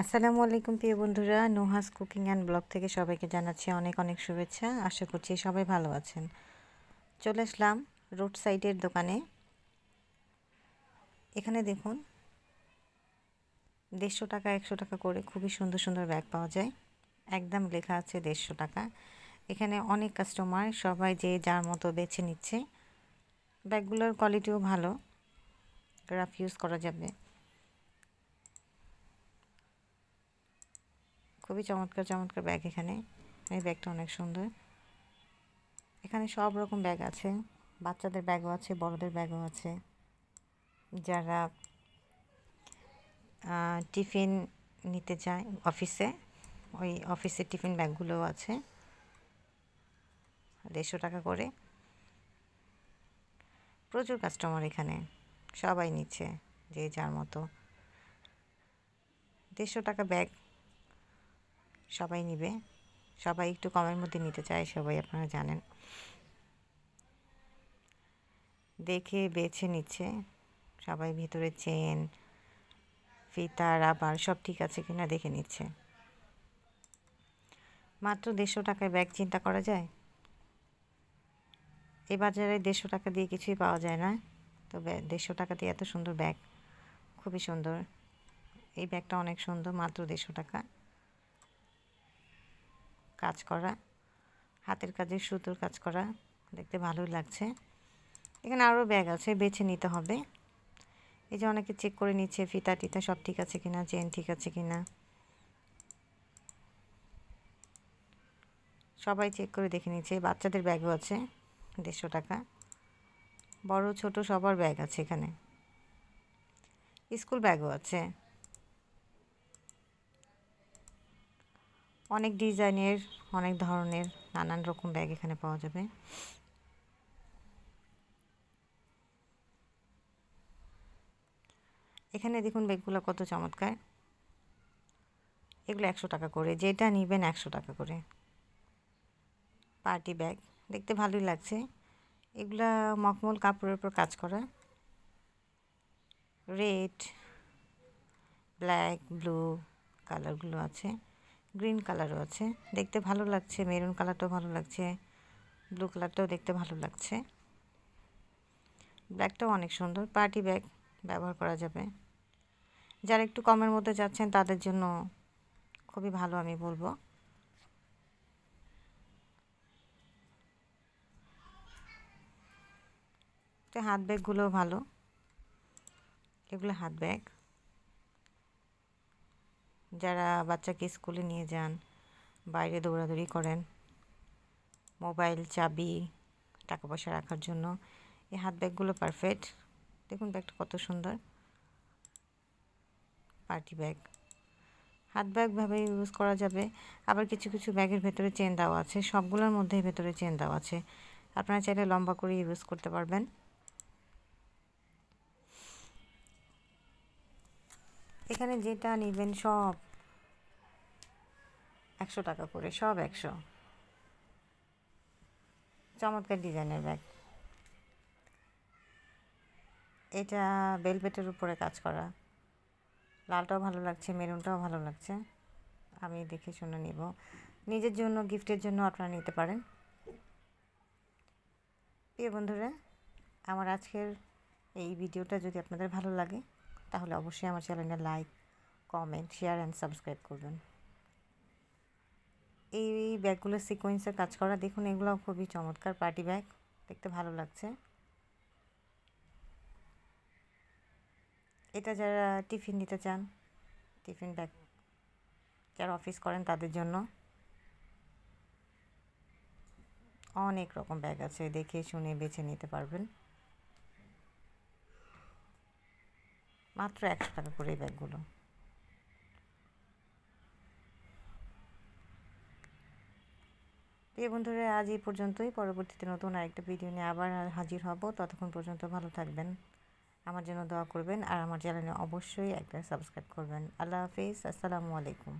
আসসালামু আলাইকুম প্রিয় বন্ধুরা, নোহাস কুকিং অ্যান্ড ব্লগ থেকে সবাইকে জানাচ্ছি অনেক অনেক শুভেচ্ছা। আশা করছি সবাই ভালো আছেন। চলে আসলাম রোড সাইডের দোকানে। এখানে দেখুন, দেড়শো টাকা, একশো টাকা করে খুবই সুন্দর সুন্দর ব্যাগ পাওয়া যায়। একদম লেখা আছে দেড়শো টাকা। এখানে অনেক কাস্টমার, সবাই যে যার মতো বেছে নিচ্ছে। ব্যাগগুলোর কোয়ালিটিও ভালো। রাফ ইউজ করা যাবে। খুবই চমৎকার চমৎকার ব্যাগ এখানে। এই ব্যাগটা অনেক সুন্দর। এখানে সব রকম ব্যাগ আছে। বাচ্চাদের ব্যাগও আছে, বড়দের ব্যাগও আছে। যারা টিফিন নিতে যায় অফিসে ওই অফিসের টিফিন ব্যাগগুলোও আছে। দেড়শো টাকা করে। প্রচুর কাস্টমার এখানে। সবাই নিচ্ছে, যে যার মতো। দেড়শো টাকা ব্যাগ সবাই নিবে। সবাই একটু কমের মধ্যে নিতে চায়, সবাই আপনারা জানেন। দেখে, বেছে, নিচ্ছে। সবাই ভিতরে চেন, ফিতা, রাবার, সব ঠিক আছে কিনা দেখে নিচ্ছে। মাত্র দেড়শো টাকায় ব্যাগ চিন্তা করা যায়? এই বাজারে দেড়শো টাকা দিয়ে কিছুই পাওয়া যায় না। তো দেড়শো টাকা দিয়ে এত সুন্দর ব্যাগ, খুবই সুন্দর। এই ব্যাগটা অনেক সুন্দর, মাত্র দেড়শো টাকা। কাজ করা, হাতের কাজে সুতোর কাজ করা, দেখতে ভালোই লাগছে। এখানে আরও ব্যাগ আছে, বেছে নিতে হবে। এই যে অনেকে চেক করে নিচ্ছে, ফিতা টিতা সব ঠিক আছে কিনা, চেন ঠিক আছে কিনা। সবাই চেক করে দেখে নিচ্ছে, বাচ্চাদের ব্যাগও আছে, দেড়শো টাকা। বড়, ছোট সবার ব্যাগ আছে এখানে। স্কুল ব্যাগও আছে। অনেক ডিজাইনের, অনেক ধরনের নানান রকম ব্যাগ এখানে পাওয়া যাবে। এখানে দেখুন ব্যাগগুলো কত চমৎকার। এগুলো একশো টাকা করে, যেটা নেবেন একশো টাকা করে। পার্টি ব্যাগ, দেখতে ভালোই লাগছে। এগুলা মখমল কাপড়ের উপর কাজ করা। রেড, ব্ল্যাক, ব্লু কালারগুলো আছে। গ্রিন কালারও আছে। দেখতে ভালো লাগছে, মেরুন কালারটাও ভালো লাগছে, ব্লু কালারটাও দেখতে ভালো লাগছে। ব্যাগটাও অনেক সুন্দর, পার্টি ব্যাগ ব্যবহার করা যাবে। যারা একটু কমের মধ্যে যাচ্ছেন, তাদের জন্য খুবই ভালো আমি বলব। তো হাত ব্যাগগুলোও ভালো। এগুলো হাত ব্যাগ। যারা বাচ্চাকে স্কুলে নিয়ে যান, বাইরে দৌড়াদৌড়ি করেন, মোবাইল, চাবি, টাকা পয়সা রাখার জন্য, এই হাত ব্যাগগুলো পারফেক্ট দেখুন ব্যাগটা কত সুন্দর। পার্টি ব্যাগ হাত ব্যাগভাবে ইউজ করা যাবে। আবার কিছু কিছু ব্যাগের ভেতরে চেন দেওয়া আছে। সবগুলোর মধ্যেই ভেতরে চেন দেওয়া আছে। আপনারা চাইলে লম্বা করে ইউজ করতে পারবেন। এখানে যেটা নেবেন সব একশো টাকা করে, সব একশো। চমৎকার ডিজাইনের ব্যাগ। এটা বেলভেটের উপরে কাজ করা। লালটাও ভালো লাগছে, মেরুনটাও ভালো লাগছে। আমি দেখে শুনে নিব। নিজের জন্য, গিফটের জন্য আপনারা নিতে পারেন। প্রিয় বন্ধুরা, আমার আজকের এই ভিডিওটা যদি আপনাদের ভালো লাগে তাহলে অবশ্যই আমার চ্যানেলে like comment share and subscribe করবেন। এই ব্যাগগুলো সিকোয়েন্সের কাজ করা, দেখুন এগুলো খুবই চমৎকার পার্টি ব্যাগ দেখতে ভালো লাগছে। এটা যারা টিফিন নিতে চান টিফিন ব্যাগ যারা অফিস করেন তাদের জন্য। অনেক রকম ব্যাগ আছে, দেখে, শুনে, বেছে নিতে পারবেন। মাত্র একশো টাকা করে এই ব্যাগগুলো। প্রিয় বন্ধুরা, আজ এই পর্যন্তই। পরবর্তীতে নতুন আরেকটা ভিডিও নিয়ে আবার হাজির হব। ততক্ষণ পর্যন্ত ভালো থাকবেন, আমার জন্য দোয়া করবেন, আর আমার চ্যানেলে অবশ্যই একটা সাবস্ক্রাইব করবেন। আল্লাহ হাফিজ, আসসালামু আলাইকুম।